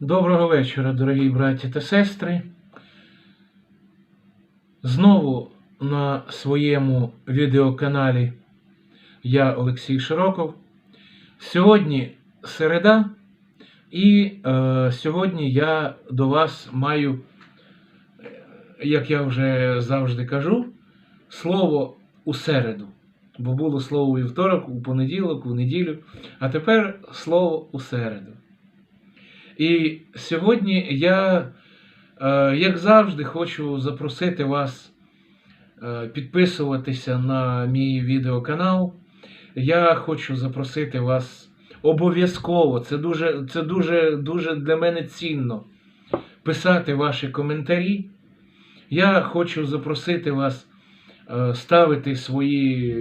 Доброго вечора, дорогі браті та сестри. Знову на своєму відеоканалі я Олексій Широков. Сьогодні середа, і е, сьогодні я до вас маю, як я вже завжди кажу, слово у середу. Бо було слово у вівторок, у понеділок, у неділю, а тепер слово у середу. І сьогодні я, е, як завжди, хочу запросити вас е, підписуватися на мій відеоканал. Я хочу запросити вас обов'язково. Це дуже, це дуже, дуже для мене цінно писати ваші коментарі. Я хочу запросити вас е, ставити свої,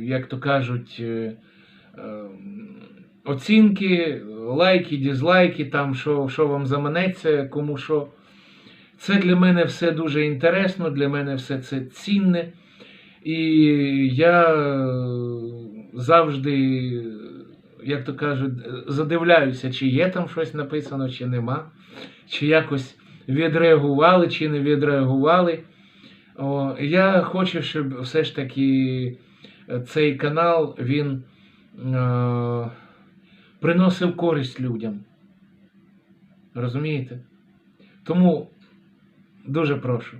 як то кажуть, оцінки, лайки, дізлайки, там, що, що вам заманеться, кому що. Це для мене все дуже інтересно, для мене все це цінне. І я е, завжди, як то кажуть, задивляюся, чи є там щось написано, чи нема, чи якось відреагували, чи не відреагували. О, я хочу, щоб все ж таки цей канал він е, приносив користь людям. Розумієте? Тому дуже прошу.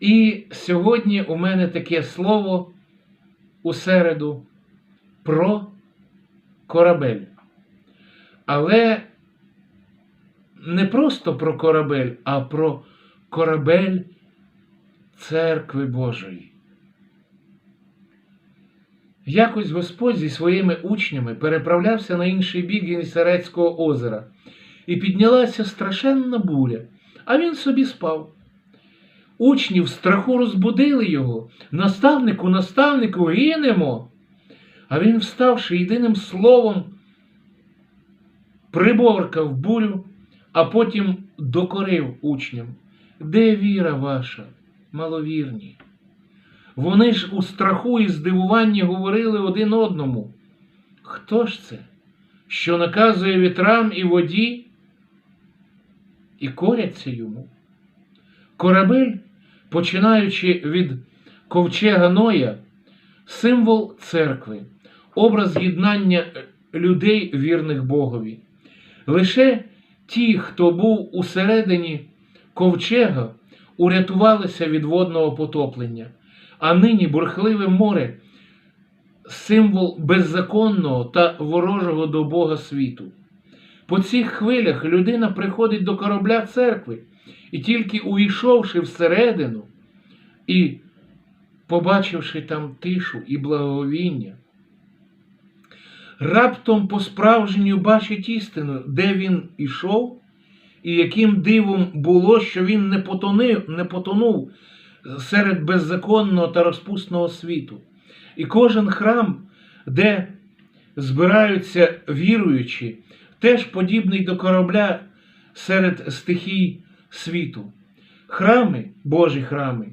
І сьогодні у мене таке слово у середу про корабель. Але не просто про корабель, а про корабель Церкви Божої. Якось Господь зі своїми учнями переправлявся на інший бік Генісарецького озера, і піднялася страшенна буря, а він собі спав. Учні в страху розбудили його. Наставнику, наставнику, гинемо. А він, вставши єдиним словом, приборкав бурю, а потім докорив учням. Де віра ваша, маловірні? Вони ж у страху і здивуванні говорили один одному. Хто ж це, що наказує вітрам і воді, і коряться йому? Корабель, починаючи від ковчега Ноя, символ церкви, образ єднання людей, вірних Богові. Лише ті, хто був усередині ковчега, урятувалися від водного потоплення, а нині бурхливе море символ беззаконного та ворожого до Бога світу. По цих хвилях людина приходить до корабля церкви. І тільки увійшовши всередину і побачивши там тишу і благовіння, раптом по-справжньому бачить істину, де він ішов, і яким дивом було, що він не потонув, не потонув серед беззаконного та розпусного світу. І кожен храм, де збираються віруючі, теж подібний до корабля серед стихій світу. Храми, Божі храми,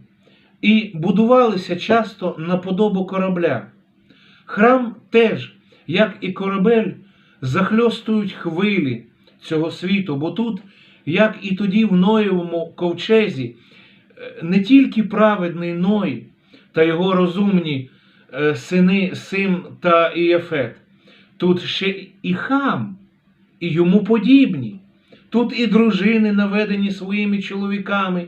і будувалися часто на подобу корабля. Храм теж, як і корабель, захльостують хвилі цього світу, бо тут, як і тоді в Ноєвому ковчезі, не тільки праведний Ной та його розумні е, сини Сим та Ієфет, тут ще і хам, і йому подібні. Тут і дружини наведені своїми чоловіками,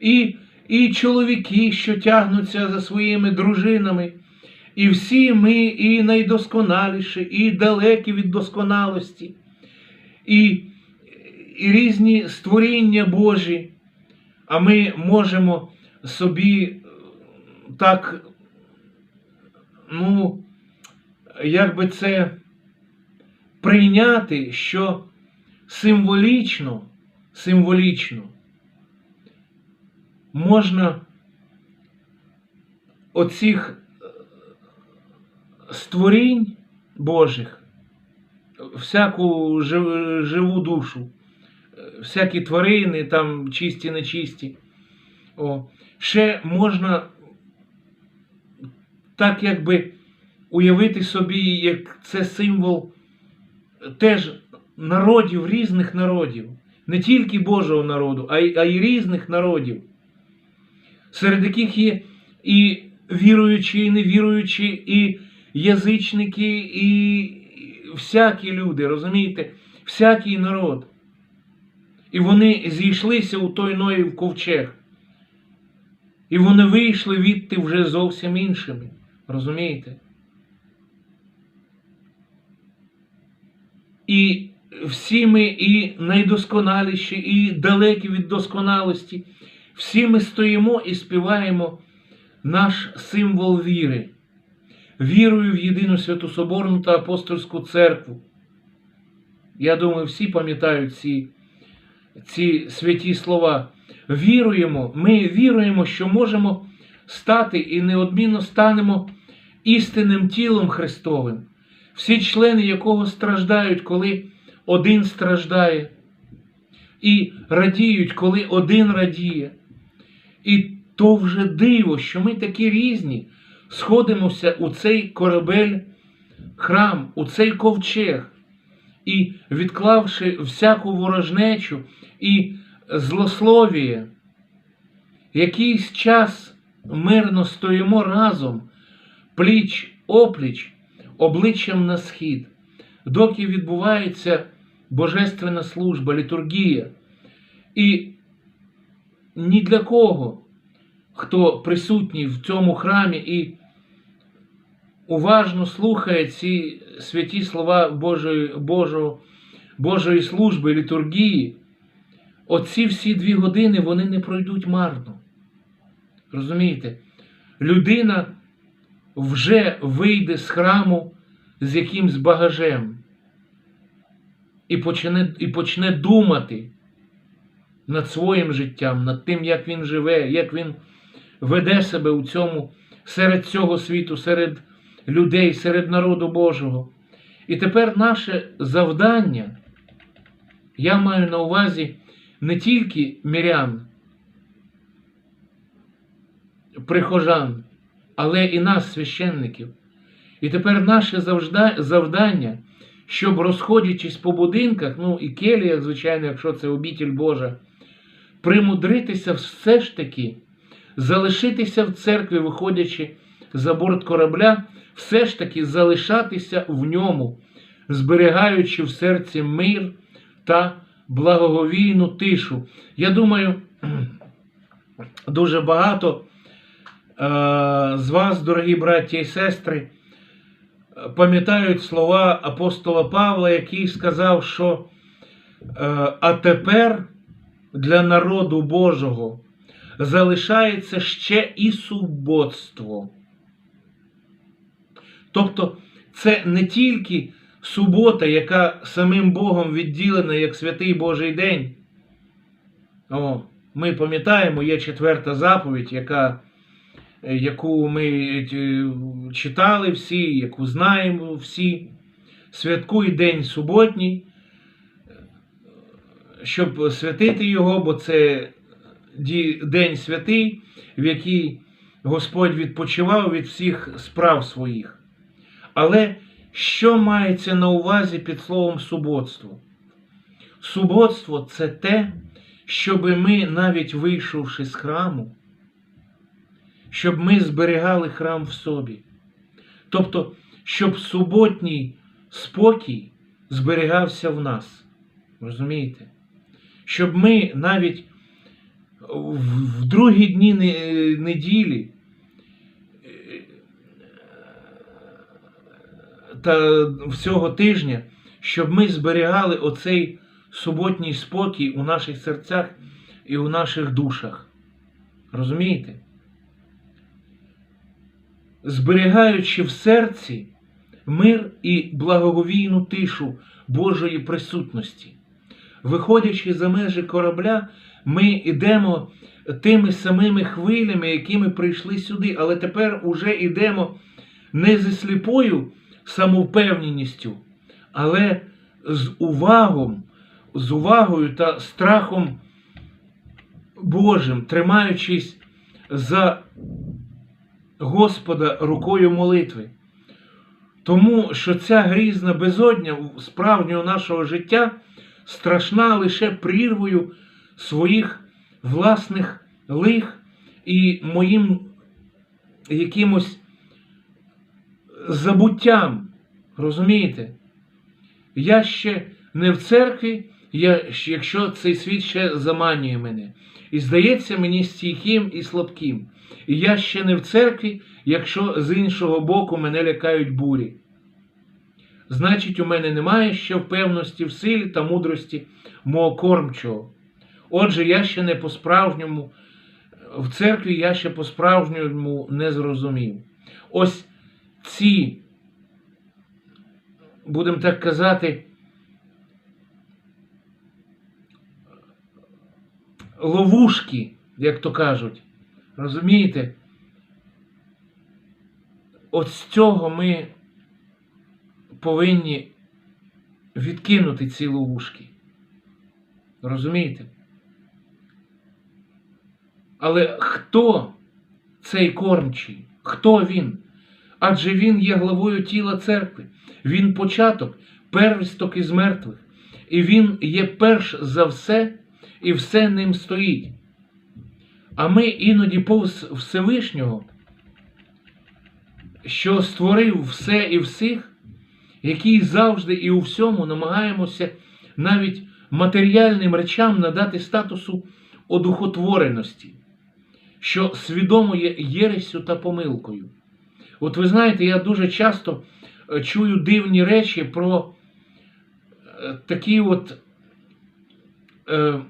і і чоловіки, що тягнуться за своїми дружинами. І всі ми і найдосконаліші, і далекі від досконалості, і, і різні створіння Божі, а ми можемо собі так, ну, як би це прийняти, що символічно, символічно можна оцих створінь Божих, всяку живу душу, всякі тварини, там чисті, нечисті, о, ще можна так якби уявити собі, як це символ теж народів, різних народів, не тільки Божого народу, а й, а й різних народів, серед яких є і віруючі, і невіруючі, і язичники, і всякі люди, розумієте, всякий народ. І вони зійшлися у той Ноїв ковчег. І вони вийшли відти вже зовсім іншими. Розумієте? І всі ми і найдосконаліші, і далекі від досконалості, всі ми стоїмо і співаємо наш символ віри, вірою в єдину святу Соборну та апостольську церкву. Я думаю, всі пам'ятають ці, ці святі слова. Віруємо, ми віруємо, що можемо стати і неодмінно станемо істинним тілом Христовим, всі члени якого страждають, коли один страждає, і радіють, коли один радіє. І то вже диво, що ми такі різні, сходимося у цей корабель, храм, у цей ковчег, і відклавши всяку ворожнечу і злословіє, якийсь час мирно стоїмо разом, пліч опліч, обличчям на схід, доки відбувається божественна служба, літургія. І ні для кого, хто присутній в цьому храмі і уважно слухає ці святі слова Божої, Божого, Божої служби, літургії, оці всі дві години вони не пройдуть марно. Розумієте? Людина вже вийде з храму з якимсь багажем і почне, і почне думати над своїм життям, над тим, як він живе, як він веде себе у цьому, серед цього світу, серед людей, серед народу Божого. І тепер наше завдання, я маю на увазі не тільки мірян, прихожан, але і нас, священників. І тепер наше завдання, щоб розходячись по будинках, ну і келіях, звичайно, якщо це обітіль Божа, примудритися все ж таки залишитися в церкві, виходячи за борт корабля, все ж таки залишатися в ньому, зберігаючи в серці мир та благоговійну тишу. Я думаю, дуже багато з вас, дорогі браті і сестри, пам'ятають слова апостола Павла, який сказав, що а тепер для народу Божого залишається ще і суботство. Тобто це не тільки субота, яка самим Богом відділена як святий Божий день. О, Ми пам'ятаємо, є четверта заповідь, яка, яку ми е, читали всі, яку знаємо всі. Святкуй день суботній, щоб святити його, бо це день святий, в який Господь відпочивав від всіх справ своїх. Але що мається на увазі під словом суботство? Суботство це те, щоб ми, навіть вийшовши з храму, щоб ми зберігали храм в собі. Тобто, щоб суботній спокій зберігався в нас. Розумієте? Щоб ми навіть в другі дні неділі та всього тижня, щоб ми зберігали оцей суботній спокій у наших серцях і у наших душах. Розумієте? Зберігаючи в серці мир і благоговійну тишу Божої присутності, виходячи за межі корабля, ми йдемо тими самими хвилями, якими прийшли сюди, але тепер уже йдемо не зі сліпою самовпевненістю, але з увагом, з увагою та страхом Божим, тримаючись за Господа рукою молитви. Тому що ця грізна безодня справжнього нашого життя страшна лише прірвою своїх власних лих і моїм якимось забуттям. Розумієте? Я ще не в церкві, я, якщо цей світ ще заманює мене. І здається мені стійким і слабким. І я ще не в церкві, якщо з іншого боку мене лякають бурі. Значить, у мене немає ще впевності в силі та мудрості мого кормчого. Отже, я ще не по-справжньому, в церкві я ще по-справжньому не зрозумів. Ось ці, будемо так казати, ловушки, як то кажуть. Розумієте? От з цього ми повинні відкинути ці ловушки. Розумієте? Але хто цей кормчий? Хто він? Адже він є главою тіла церкви, він початок, первісток із мертвих, і він є перш за все, і все ним стоїть. А ми іноді повз Всевишнього, що створив все і всіх, який завжди і у всьому намагаємося навіть матеріальним речам надати статусу одухотвореності, що свідомо є єресю та помилкою. От ви знаєте, я дуже часто е, чую дивні речі про е, такі от е,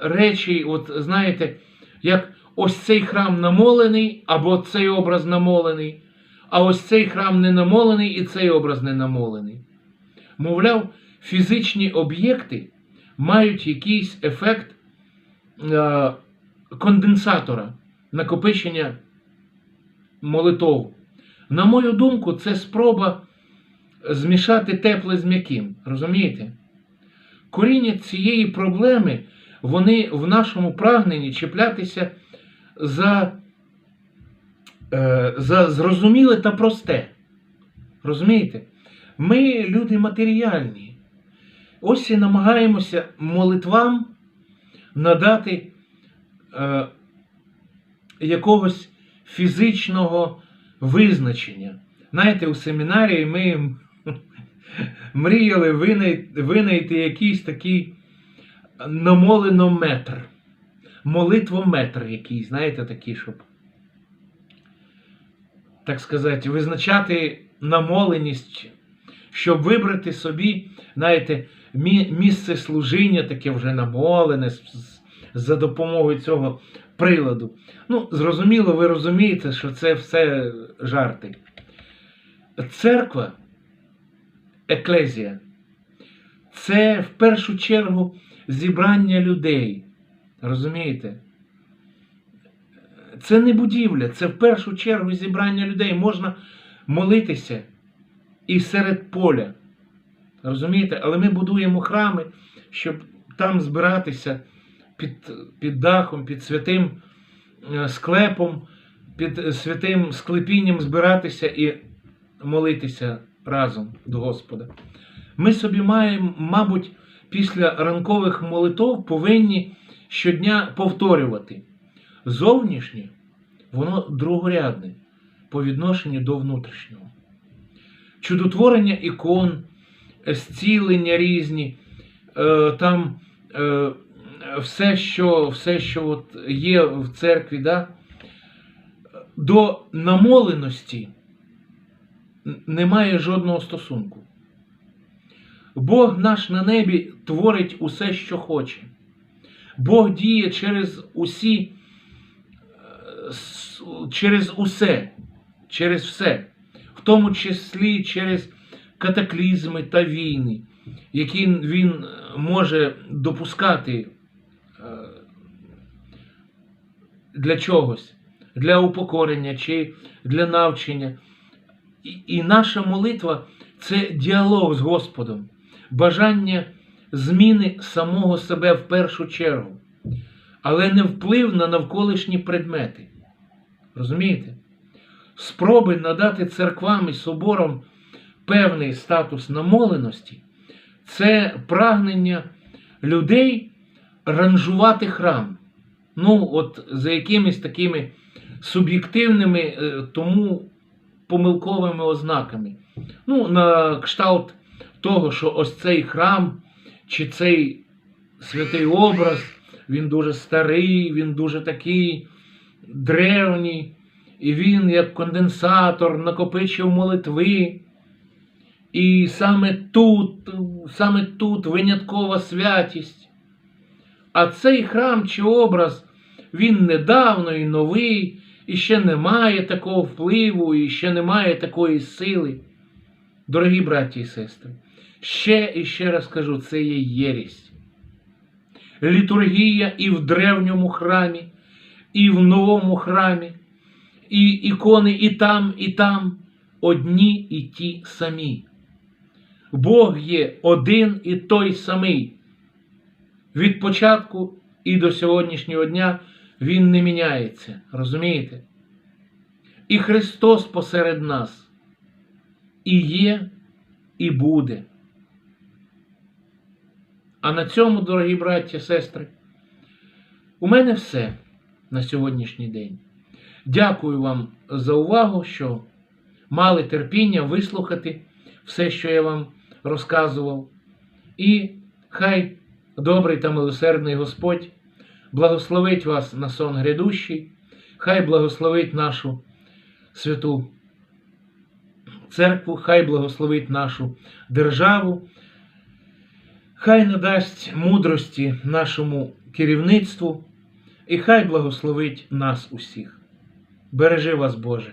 речі, от знаєте, як ось цей храм намолений, або цей образ намолений, а ось цей храм не намолений і цей образ не намолений. Мовляв, фізичні об'єкти мають якийсь ефект е, конденсатора, накопичення молитов. На мою думку, це спроба змішати тепле з м'яким. Розумієте? Коріння цієї проблеми, вони в нашому прагненні чіплятися за, е, за зрозуміле та просте. Розумієте? Ми люди матеріальні. Ось і намагаємося молитвам надати е, якогось фізичного визначення. Знаєте, у семінарії ми мріяли винайти, якийсь такий намолинометр, молитвометр якийсь, знаєте, такий, щоб, так сказати, визначати намоленість, щоб вибрати собі, знаєте, місце служіння, таке вже намолене за допомогою цього приладу. Ну, зрозуміло, ви розумієте, що це все жарти. Церква, еклезія, це в першу чергу зібрання людей. Розумієте? Це не будівля, це в першу чергу зібрання людей. Можна молитися і серед поля. Розумієте? Але ми будуємо храми, щоб там збиратися під, під дахом, під святим е, склепом, під святим склепінням збиратися і молитися разом до Господа. Ми собі маємо, мабуть, після ранкових молитов повинні щодня повторювати. Зовнішнє, воно другорядне по відношенню до внутрішнього. Чудотворення ікон, зцілення різні, е, там е, все, що все, що от є в церкві, да, до намоленості немає жодного стосунку. Бог наш на небі творить усе, що хоче. Бог діє через усі, через усе, через все, в тому числі через катаклізми та війни, які він може допускати для чогось, для упокорення чи для навчання. І наша молитва це діалог з Господом, бажання зміни самого себе в першу чергу, але не вплив на навколишні предмети. Розумієте? Спроби надати церквам і соборам певний статус намоленості, це прагнення людей ранжувати храм. Ну, от за якимись такими суб'єктивними, е, тому помилковими ознаками. Ну, на кшталт того, що ось цей храм чи цей святий образ, він дуже старий, він дуже такий древній, і він, як конденсатор, накопичив молитви. І саме тут, саме тут виняткова святість. А цей храм чи образ, він недавно і новий, і ще не має такого впливу, і ще не має такої сили. Дорогі браті і сестри, ще і ще раз кажу, це є єрість. Літургія і в древньому храмі, і в новому храмі, і ікони і там, і там одні і ті самі. Бог є один і той самий. Від початку і до сьогоднішнього дня Він не міняється. Розумієте? І Христос посеред нас і є, і буде. А на цьому, дорогі браття, сестри, у мене все на сьогоднішній день. Дякую вам за увагу, що мали терпіння вислухати все, що я вам розказував. І хай добрий та милосердний Господь благословить вас на сон грядущий, хай благословить нашу святу церкву, хай благословить нашу державу, хай надасть мудрості нашому керівництву і хай благословить нас усіх. Бережи вас, Боже!